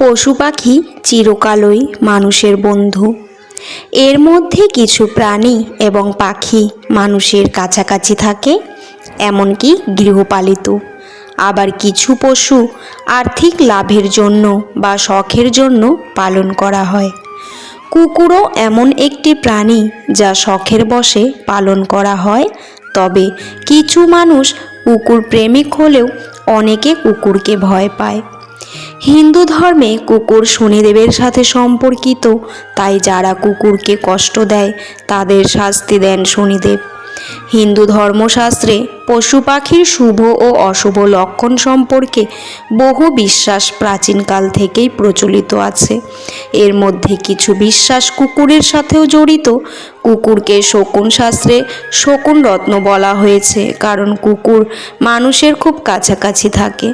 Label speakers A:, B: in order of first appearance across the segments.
A: পশু পাখি চিরকালই মানুষের বন্ধু। এর মধ্যে কিছু প্রাণী এবং পাখি মানুষের কাছাকাছি থাকে, এমনকি গৃহপালিত। আবার কিছু পশু আর্থিক লাভের জন্য বা শখের জন্য পালন করা হয়। কুকুরও এমন একটি প্রাণী যা শখের বশে পালন করা হয়, তবে কিছু মানুষ কুকুর প্রেমিক হলেও অনেকে কুকুরকে ভয় পায়। হিন্দু ধর্মে কুকুর শনিদেবের সাথে সম্পর্কিত, তাই যারা কুকুরকে কষ্ট দেয়, তাদের শাস্তি দেন শনিদেব। হিন্দু ধর্মশাস্ত্রে পশু পাখির শুভ ও অশুভ লক্ষণ সম্পর্কে বহু বিশ্বাস প্রাচীনকাল থেকেই প্রচলিত আছে। এর মধ্যে কিছু বিশ্বাস কুকুরের সাথেও জড়িত কুকুরকে শকুন শাস্ত্রে শকুন রত্ন বলা হয়েছে, কারণ কুকুর মানুষের খুব কাছাকাছি থাকে।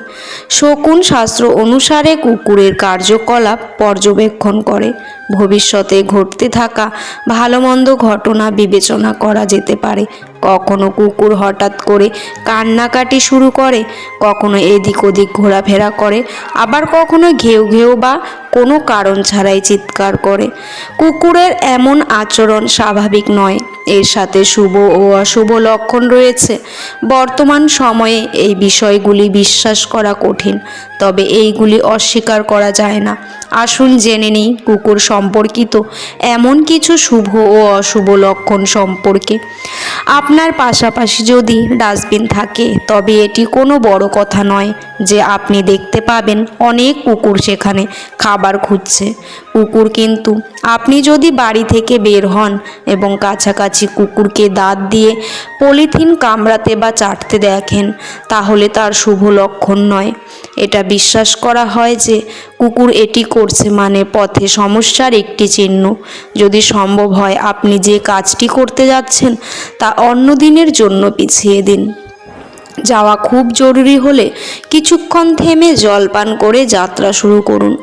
A: শকুন শাস্ত্র অনুসারে কুকুরের কার্যকলাপ পর্যবেক্ষণ করে। ভবিষ্যতে ঘটতে থাকা ভালো মন্দ ঘটনা বিবেচনা করা যেতে পারে। কখনো কুকুর হঠাৎ করে কান্নাকাটি শুরু করে, কখনো এদিক ওদিক ঘোরাফেরা করে, আবার কখনো ঘেউ ঘেউ বা কোনো কারণ ছাড়াই চিৎকার করে। কুকুরের এমন আচরণ স্বাভাবিক নয়। এর সাথে শুভ ও অশুভ লক্ষণ রয়েছে। বর্তমান সময়ে এই বিষয়গুলি বিশ্বাস করা কঠিন, তবে এইগুলি অস্বীকার করা যায় না। আসুন জেনে নিই কুকুর সম্পর্কিত এমন কিছু শুভ ও অশুভ লক্ষণ সম্পর্কে। আপনার পাশাপাশি যদি ডাস্টবিন থাকে, তবে এটি কোনো বড় কথা নয় যে আপনি দেখতে পাবেন অনেক কুকুর সেখানে খাবার খুঁজছে। কুকুর কিন্তু। আপনি যদি বাড়ি থেকে বের হন এবং কাছাকাছি কুকুরকে দাঁত দিয়ে পলিথিন কামড়াতে বা চাটতে দেখেন, তাহলে তার শুভ লক্ষণ নয়। এটা বিশ্বাস করা হয় যে কুকুর এটি করছে মানে পথে সমস্যার একটি চিহ্ন। যদি সম্ভব হয় আপনি যে কাজটি করতে যাচ্ছেন, তা অন্য দিনের জন্য পিছিয়ে দিন। যাওয়া খুব জরুরি হলে কিছুক্ষণ থেমে জল পান করে যাত্রা শুরু করুন।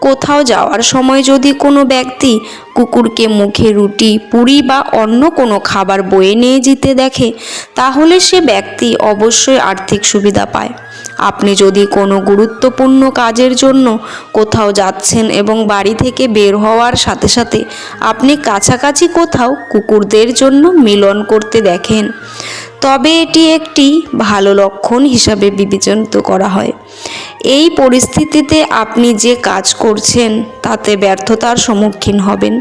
A: কোথাও যাওয়ার সময় যদি কোনো ব্যক্তি কুকুরকে মুখে রুটি, পুরি বা অন্য কোনো খাবার বয়ে নিয়ে যেতে দেখে, তাহলে সে ব্যক্তি অবশ্যই আর্থিক সুবিধা পায়। আপনি যদি কোনো গুরুত্বপূর্ণ কাজের জন্য কোথাও যাচ্ছেন এবং বাড়ি থেকে বের হওয়ার সাথে সাথে আপনি কাছাকাছি কোথাও কুকুরদের জন্য মিলন করতে দেখেন তবে এটি একটি ভালো লক্ষণ হিসাবে বিবেচিত করা হয়। এই পরিস্থিতিতে আপনি যে কাজ করছেন, তাতে ব্যর্থতার সম্মুখীন হবেন।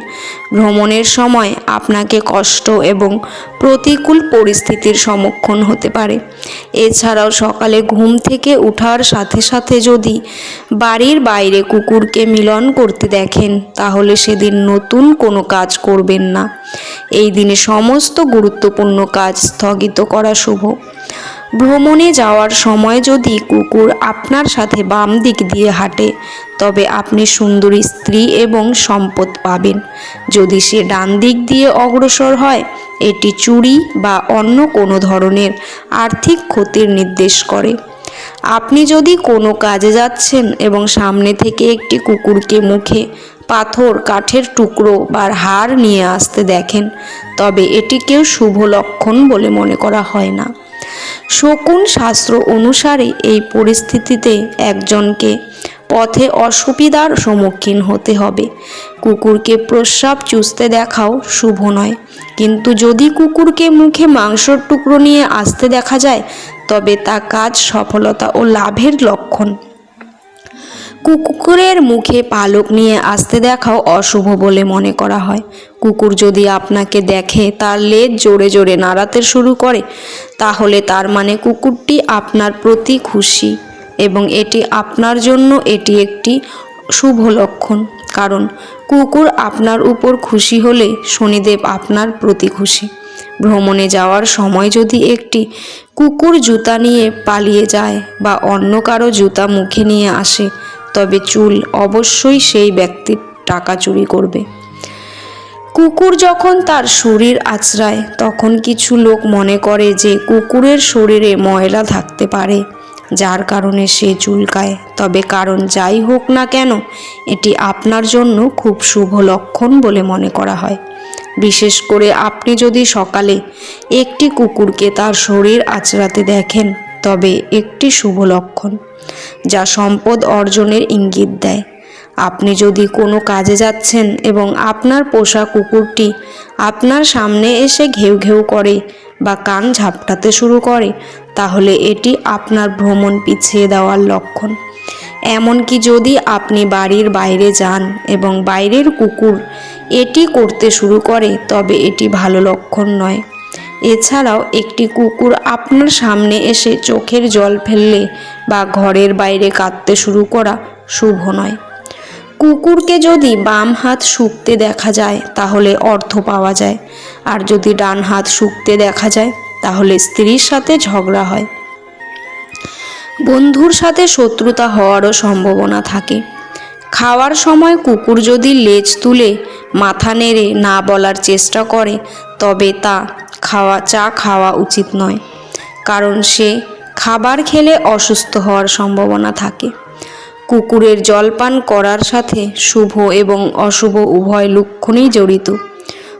A: ভ্রমণের সময় আপনাকে কষ্ট এবং প্রতিকূল পরিস্থিতির সম্মুখীন হতে পারে। এছাড়াও সকালে ঘুম থেকে ওঠার সাথে সাথে যদি বাড়ির বাইরে কুকুরকে মিলন করতে দেখেন, তাহলে সেদিন নতুন কোনো কাজ করবেন না। এই দিনে সমস্ত গুরুত্বপূর্ণ কাজ স্থগিত করা শুভ। ভ্রমণে যাওয়ার সময় যদি কুকুর আপনার সাথে বাম দিক দিয়ে হাঁটে, তবে আপনি সুন্দরী স্ত্রী এবং সম্পদ পাবেন। যদি সে ডান দিক দিয়ে অগ্রসর হয়, এটি চুরি বা অন্য কোনো ধরনের আর্থিক ক্ষতির নির্দেশ করে। আপনি যদি কোনো কাজে যাচ্ছেন এবং সামনে থেকে একটি কুকুরকে মুখে পাথর, কাঠের টুকরো বা হাড় নিয়ে আসতে দেখেন, তবে এটিকেও শুভ লক্ষণ বলে মনে করা হয় না। শকুন শাস্ত্র অনুসারে এই পরিস্থিতিতে একজনকে পথে অসুবিধার সম্মুখীন হতে হবে। কুকুরকে প্রস্রাব চুষতে দেখাও শুভ নয়। কিন্তু যদি কুকুরকে মুখে মাংসর টুকরো নিয়ে আসতে দেখা যায়, তবে তা কাজ সফলতা ও লাভের লক্ষণ। কুকুরের মুখে পালক নিয়ে আসতে দেখাও অশুভ বলে মনে করা হয়। কুকুর যদি আপনাকে দেখে, তার লেজ জোরে জোরে নাড়াতে শুরু করে, তাহলে তার মানে কুকুরটি আপনার প্রতি খুশি এবং এটি আপনার জন্য এটি একটি শুভ লক্ষণ। কারণ কুকুর আপনার উপর খুশি হলে শনিদেব আপনার প্রতি খুশি। ভ্রমণে যাওয়ার সময় যদি একটি কুকুর জুতা নিয়ে পালিয়ে যায় বা অন্য কারও জুতা মুখে নিয়ে আসে তবে চুল অবশ্যই সেই ব্যক্তির টাকা চুরি করবে। কুকুর যখন তার শরীর আছড়ায়, তখন কিছু লোক মনে করে যে কুকুরের শরীরে ময়লা থাকতে পারে, যার কারণে সে চুলকায় তবে কারণ যাই হোক না কেন, এটি আপনার জন্য খুব শুভ লক্ষণ বলে মনে করা হয়। বিশেষ করে আপনি যদি সকালে একটি কুকুরকে তার শরীর আঁচড়াতে দেখেন, তবে একটি শুভ লক্ষণ। যা সম্পদ অর্জনের ইঙ্গিত দেয়। আপনি যদি কোনো কাজে যাচ্ছেন এবং আপনার পোষা কুকুরটি আপনার সামনে এসে ঘেউ ঘেউ করে বা কান ঝাপটাতে শুরু করে, তাহলে এটি আপনার ভ্রমণ পিছিয়ে দেওয়ার লক্ষণ। এমনকি যদি আপনি বাড়ির বাইরে যান এবং বাইরের কুকুর এটি করতে শুরু করে, তবে এটি ভালো লক্ষণ নয়। এছাড়াও একটি কুকুর আপনার সামনে এসে চোখের জল ফেললে বা ঘরের বাইরে কাঁদতে শুরু করা শুভ নয়। কুকুরকে যদি বাম হাত শুকতে দেখা যায়, তাহলে অর্থ পাওয়া যায়। আর যদি ডান হাত শুকতে দেখা যায়, তাহলে স্ত্রীর সাথে ঝগড়া হয়। বন্ধুর সাথে শত্রুতা হওয়ারও সম্ভাবনা থাকে। খাওয়ার সময় কুকুর যদি লেজ তুলে মাথা নেড়ে না বলার চেষ্টা করে, তবে তা খাওয়া, চা খাওয়া উচিত নয়। কারণ সে খাবার খেলে অসুস্থ হওয়ার সম্ভাবনা থাকে। কুকুরের জলপান করার সাথে শুভ এবং অশুভ উভয় লক্ষণেই জড়িত।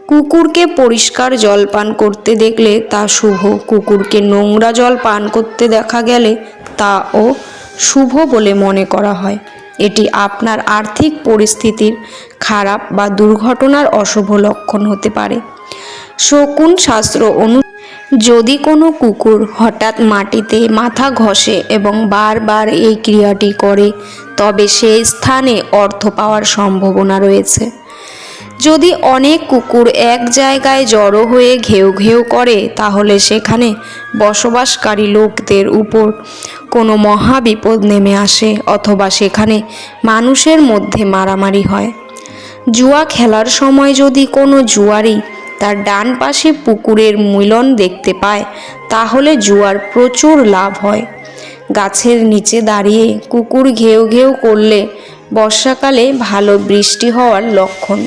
A: কুকুরকে পরিষ্কার জল পান করতে দেখলে তা শুভ। কুকুরকে নোংরা জল পান করতে দেখা গেলে তা ও শুভ বলে মনে করা হয়। এটি আপনার আর্থিক পরিস্থিতির খারাপ বা দুর্ঘটনার অশুভ লক্ষণ হতে পারে। শকুন শাস্ত্র অনু যদি কোনো কুকুর হঠাৎ মাটিতে মাথা ঘষে এবং বারবার এই ক্রিয়াটি করে, তবে সেই স্থানে অর্থ পাওয়ার সম্ভাবনা রয়েছে। যদি অনেক কুকুর এক জায়গায় জড়ো হয়ে ঘেউ ঘেউ করে, তাহলে সেখানে বসবাসকারী লোকদের উপর কোনো মহাবিপদ নেমে আসে, অথবা সেখানে মানুষের মধ্যে মারামারি হয়। জুয়া খেলার সময় যদি কোনো জুয়ারি তার ডান পাশে পুকুরের মিলন দেখতে পায়, তাহলে জুয়ার প্রচুর লাভ হয়। গাছের নিচে দাঁড়িয়ে কুকুর ঘেউ ঘেউ করলে বর্ষাকালে ভালো বৃষ্টি হওয়ার লক্ষণ।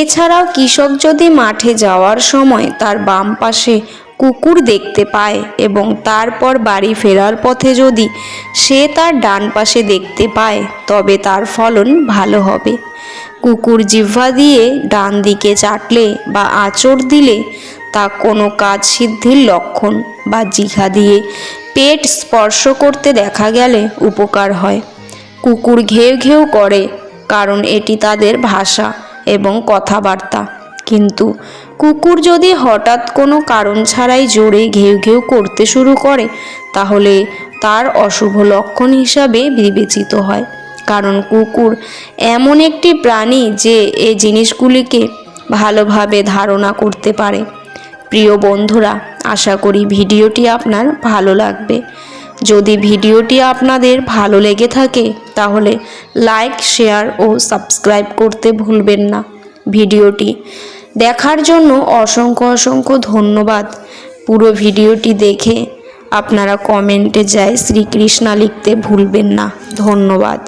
A: এছাড়াও কৃষক যদি মাঠে যাওয়ার সময় তার বাম পাশে কুকুর দেখতে পায় এবং তারপর বাড়ি ফেরার পথে যদি সে তার ডান পাশে দেখতে পায়, তবে তার ফলন ভালো হবে। কুকুর জিহ্বা দিয়ে ডান দিকে চাটলে বা আঁচড় দিলে তা কোনো কাজ সিদ্ধির লক্ষণ বা জিঘা দিয়ে পেট স্পর্শ করতে দেখা গেলে উপকার হয়। কুকুর ঘেউ ঘেউ করে, কারণ এটি তাদের ভাষা এবং কথাবার্তা। কিন্তু কুকুর যদি হঠাৎ কোনো কারণ ছাড়াই জোরে ঘেউ ঘেউ করতে শুরু করে, তাহলে তার অশুভ লক্ষণ হিসাবে বিবেচিত হয়। কারণ কুকুর এমন একটি প্রাণী যে এই জিনিসগুলিকে ভালোভাবে ধারণা করতে পারে। প্রিয় বন্ধুরা, আশা করি ভিডিওটি আপনার ভালো লাগবে। যদি ভিডিওটি আপনাদের ভালো লেগে থাকে, তাহলে লাইক, শেয়ার ও সাবস্ক্রাইব করতে ভুলবেন না। ভিডিওটি দেখার জন্য অসংখ্য অসংখ্য ধন্যবাদ। পুরো ভিডিওটি দেখে আপনারা কমেন্টে যায় শ্রীকৃষ্ণা লিখতে ভুলবেন না। ধন্যবাদ।